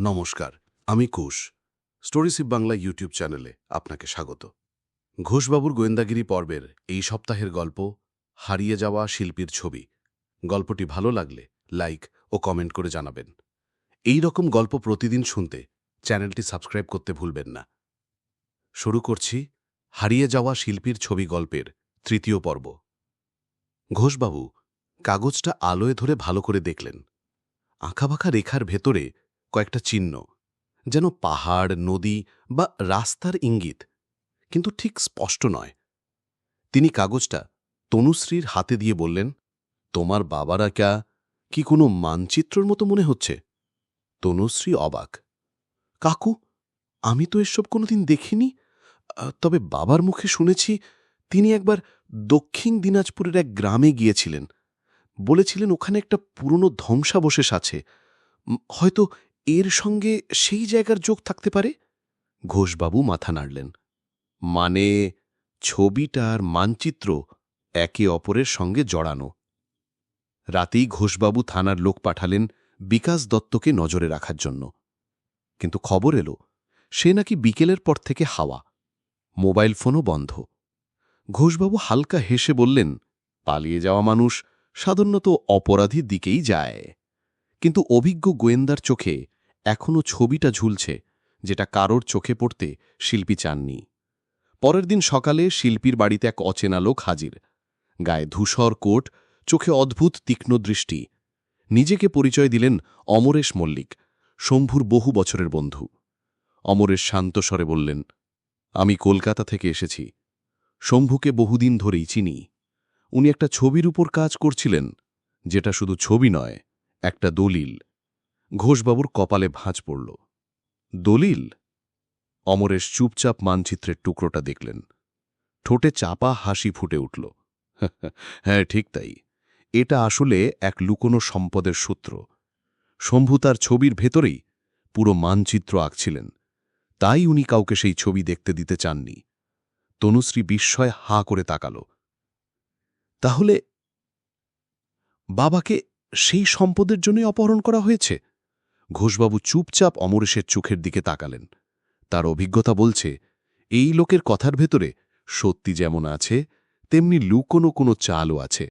নমস্কার, আমি কুশ স্টোরিসিপ বাংলা ইউটিউব চ্যানেলে আপনাকে স্বাগত। ঘোষবাবুর গোয়েন্দাগিরি পর্বের এই সপ্তাহের গল্প, হারিয়ে যাওয়া শিল্পীর ছবি। গল্পটি ভালো লাগলে লাইক ও কমেন্ট করে জানাবেন। এই রকম গল্প প্রতিদিন শুনতে চ্যানেলটি সাবস্ক্রাইব করতে ভুলবেন না। শুরু করছি হারিয়ে যাওয়া শিল্পীর ছবি গল্পের তৃতীয় পর্ব। ঘোষবাবু কাগজটা আলোয় ধরে ভালো করে দেখলেন। আঁকাবাঁকা রেখার ভেতরে কয়েকটা চিহ্ন, যেন পাহাড়, নদী বা রাস্তার ইঙ্গিত, কিন্তু ঠিক স্পষ্ট নয়। তিনি কাগজটা তনুশ্রীর হাতে দিয়ে বললেন, তোমার বাবারা ক্যা, কি কোনো মানচিত্রর মতো মনে হচ্ছে? তনুশ্রী অবাক, কাকু, আমি তো এসব কোনোদিন দেখিনি। তবে বাবার মুখে শুনেছি তিনি একবার দক্ষিণ দিনাজপুরের এক গ্রামে গিয়েছিলেন। বলেছিলেন ওখানে একটা পুরনো ধ্বংসাবশেষ আছে। হয়তো এর সঙ্গে সেই জায়গার যোগ থাকতে পারে? ঘোষবাবু মাথা নাড়লেন। মানে ছবিটার মানচিত্র একে অপরের সঙ্গে জড়ানো। রাতেই ঘোষবাবু থানার লোক পাঠালেন বিকাশ দত্তকে নজরে রাখার জন্য। কিন্তু খবর এলো, সে নাকি বিকেলের পর থেকে হাওয়া। মোবাইল ফোনও বন্ধ। ঘোষবাবু হালকা হেসে বললেন, পালিয়ে যাওয়া মানুষ সাধারণত অপরাধীর দিকেই যায়। কিন্তু অভিজ্ঞ গোয়েন্দার চোখে এখনও ছবিটা ঝুলছে, যেটা কারোর চোখে পড়তে শিল্পী চাননি। পরের দিন সকালে শিল্পীর বাড়িতে এক অচেনা লোক হাজির। গায়ে ধূসর কোট, চোখে অদ্ভুত তীক্ষ্ণ দৃষ্টি। নিজেকে পরিচয় দিলেন অমরেশ মল্লিক, শম্ভুর বহু বছরের বন্ধু। অমরেশ শান্ত স্বরে বললেন, আমি কলকাতা থেকে এসেছি। শম্ভুকে বহুদিন ধরেই চিনি। উনি একটা ছবির উপর কাজ করছিলেন, যেটা শুধু ছবি নয়, একটা দলিল। ঘোষবাবুর কপালে ভাঁজ পড়ল। দলিল? অমরেশ চুপচাপ মানচিত্রের টুকরোটা দেখলেন। ঠোঁটে চাপা হাসি ফুটে উঠল। হ্যাঁ ঠিক তাই। এটা আসলে এক লুকোনো সম্পদের সূত্র। শম্ভু তার ছবির ভেতরেই পুরো মানচিত্র আঁকছিলেন। তাই উনি কাউকে সেই ছবি দেখতে দিতে চাননি। তনুশ্রী বিস্ময় হা করে তাকাল। তাহলে বাবাকে সেই সম্পদের জন্যই অপহরণ করা হয়েছে? ঘোষবাবু চুপচাপ অমরেশের চোখের দিকে তাকালেন। তার অভিজ্ঞতা বলছে, এই লোকের কথার ভেতরে সত্যি যেমন আছে, তেমনি লুকোনো কোনো চালও আছে।